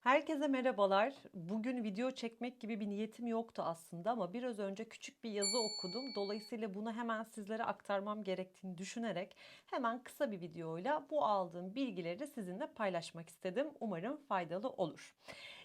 Herkese merhabalar. Bugün video çekmek gibi bir niyetim yoktu aslında ama biraz önce küçük bir yazı okudum. Dolayısıyla bunu hemen sizlere aktarmam gerektiğini düşünerek hemen kısa bir videoyla bu aldığım bilgileri sizinle paylaşmak istedim. Umarım faydalı olur.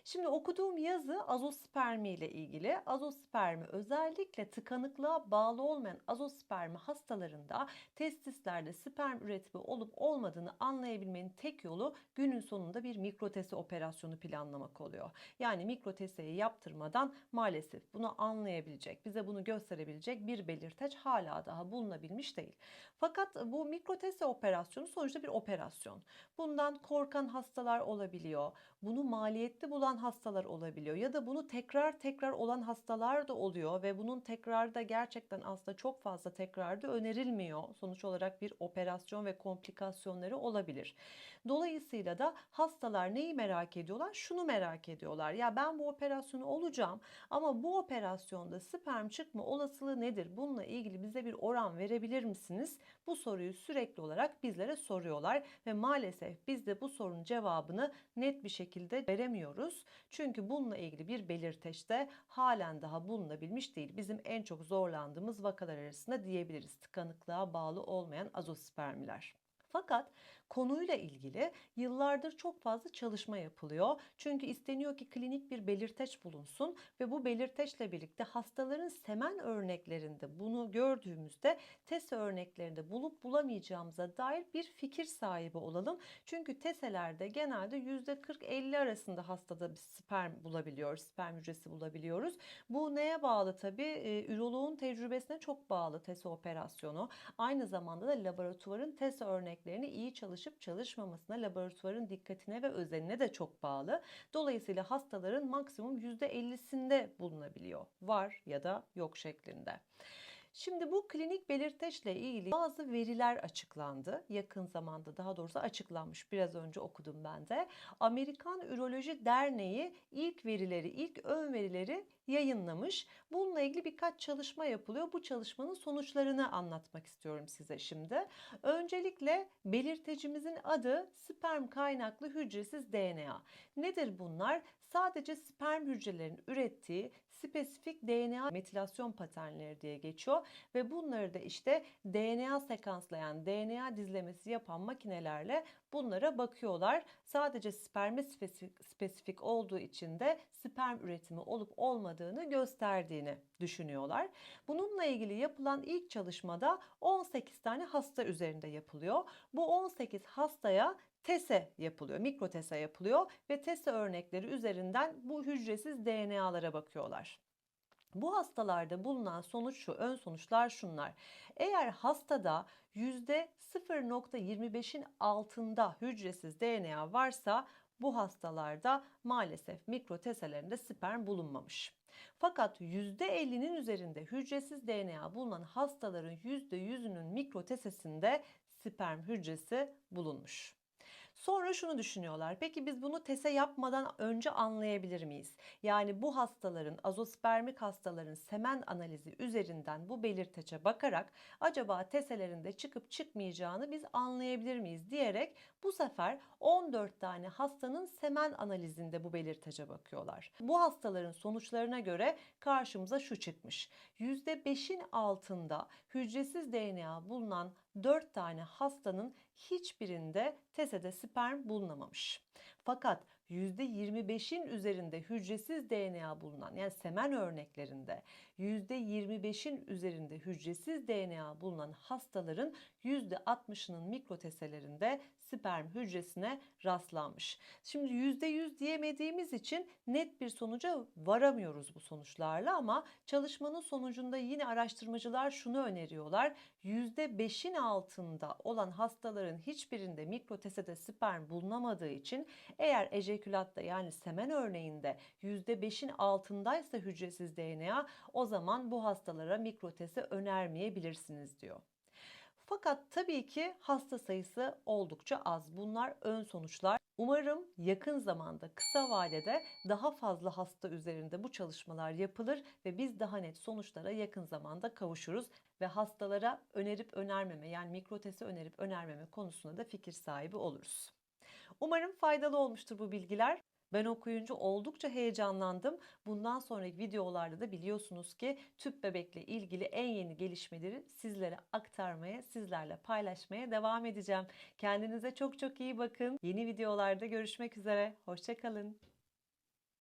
Şimdi okuduğum yazı azospermi ile ilgili. Azospermi özellikle tıkanıklığa bağlı olmayan azospermi hastalarında testislerde sperm üretimi olup olmadığını anlayabilmenin tek yolu günün sonunda bir mikrotesi operasyonu planlamak oluyor. Yani mikroteseyi yaptırmadan maalesef bunu anlayabilecek, bize bunu gösterebilecek bir belirteç hala daha bulunabilmiş değil. Fakat bu mikrotese operasyonu sonuçta bir operasyon. Bundan korkan hastalar olabiliyor. Bunu maliyetli bulan hastalar olabiliyor ya da bunu tekrar tekrar olan hastalar da oluyor ve bunun tekrarda gerçekten aslında çok fazla tekrarda önerilmiyor. Sonuç olarak bir operasyon ve komplikasyonları olabilir. Dolayısıyla da hastalar neyi merak ediyorlar? Şunu merak ediyorlar. Ya ben bu operasyonu olacağım ama bu operasyonda sperm çıkma olasılığı nedir? Bununla ilgili bize bir oran verebilir misiniz? Bu soruyu sürekli olarak bizlere soruyorlar ve maalesef biz de bu sorunun cevabını net bir şekilde veremiyoruz. Çünkü bununla ilgili bir belirteçte halen daha bulunabilmiş değil. Bizim en çok zorlandığımız vakalar arasında diyebiliriz. Tıkanıklığa bağlı olmayan azospermiler. Fakat konuyla ilgili yıllardır çok fazla çalışma yapılıyor. Çünkü isteniyor ki klinik bir belirteç bulunsun ve bu belirteçle birlikte hastaların semen örneklerinde bunu gördüğümüzde TESE örneklerinde bulup bulamayacağımıza dair bir fikir sahibi olalım. Çünkü TESE'lerde genelde %40-50 arasında hastada bir sperm bulabiliyoruz, sperm hücresi bulabiliyoruz. Bu neye bağlı tabii? Ee, üroloğun tecrübesine çok bağlı TESE operasyonu. Aynı zamanda da laboratuvarın TESE örneklerini iyi çalışıp çalışmamasına, laboratuvarın dikkatine ve özenine de çok bağlı. Dolayısıyla hastaların maksimum %50'sinde bulunabiliyor. Var ya da yok şeklinde. Şimdi bu klinik belirteçle ilgili bazı veriler açıklandı. Yakın zamanda daha doğrusu açıklanmış. Biraz önce okudum ben de. Amerikan Üroloji Derneği ilk verileri, ilk ön verileri yayınlamış. Bununla ilgili birkaç çalışma yapılıyor. Bu çalışmanın sonuçlarını anlatmak istiyorum size şimdi. Öncelikle belirtecimizin adı sperm kaynaklı hücresiz DNA. Nedir bunlar? Sadece sperm hücrelerin ürettiği spesifik DNA metilasyon paternleri diye geçiyor ve bunları da işte DNA sekanslayan, DNA dizlemesi yapan makinelerle bunlara bakıyorlar. Sadece sperme spesifik, olduğu için de sperm üretimi olup olmadığını gösterdiğini düşünüyorlar. Bununla ilgili yapılan ilk çalışmada 18 tane hasta üzerinde yapılıyor. Bu 18 hastaya TESE yapılıyor, mikrotese yapılıyor ve TESE örnekleri üzerinden bu hücresiz DNA'lara bakıyorlar. Bu hastalarda bulunan sonuç şu, ön sonuçlar şunlar. Eğer hastada %0.25'in altında hücresiz DNA varsa bu hastalarda maalesef mikroteselerinde sperm bulunmamış. Fakat %50'nin üzerinde hücresiz DNA bulunan hastaların %100'ünün mikrotesesinde sperm hücresi bulunmuş. Sonra şunu düşünüyorlar. Peki biz bunu tese yapmadan önce anlayabilir miyiz? Yani bu hastaların, azospermik hastaların semen analizi üzerinden bu belirteçe bakarak acaba teselerinde çıkıp çıkmayacağını biz anlayabilir miyiz diyerek bu sefer 14 tane hastanın semen analizinde bu belirtece bakıyorlar. Bu hastaların sonuçlarına göre karşımıza şu çıkmış. %5'in altında hücresiz DNA bulunan 4 tane hastanın hiçbirinde tesede sperm bulunamamış. Fakat %25'in üzerinde hücresiz DNA bulunan yani semen örneklerinde %25'in üzerinde hücresiz DNA bulunan hastaların %60'ının mikroteselerinde sperm hücresine rastlanmış. Şimdi %100 diyemediğimiz için net bir sonuca varamıyoruz bu sonuçlarla ama çalışmanın sonucunda yine araştırmacılar şunu öneriyorlar. %5'in altında olan hastaların hiçbirinde mikrotesede sperm bulunamadığı için eğer ejekülatta yani semen örneğinde %5'in altındaysa hücresiz DNA o zaman bu hastalara mikrotese önermeyebilirsiniz diyor. Fakat tabii ki hasta sayısı oldukça az. Bunlar ön sonuçlar. Umarım yakın zamanda kısa vadede daha fazla hasta üzerinde bu çalışmalar yapılır ve biz daha net sonuçlara yakın zamanda kavuşuruz ve hastalara önerip önermeme yani mikrotesi önerip önermeme konusunda da fikir sahibi oluruz. Umarım faydalı olmuştur bu bilgiler. Ben okuyunca oldukça heyecanlandım. Bundan sonraki videolarda da biliyorsunuz ki tüp bebekle ilgili en yeni gelişmeleri sizlere aktarmaya, sizlerle paylaşmaya devam edeceğim. Kendinize çok çok iyi bakın. Yeni videolarda görüşmek üzere. Hoşçakalın.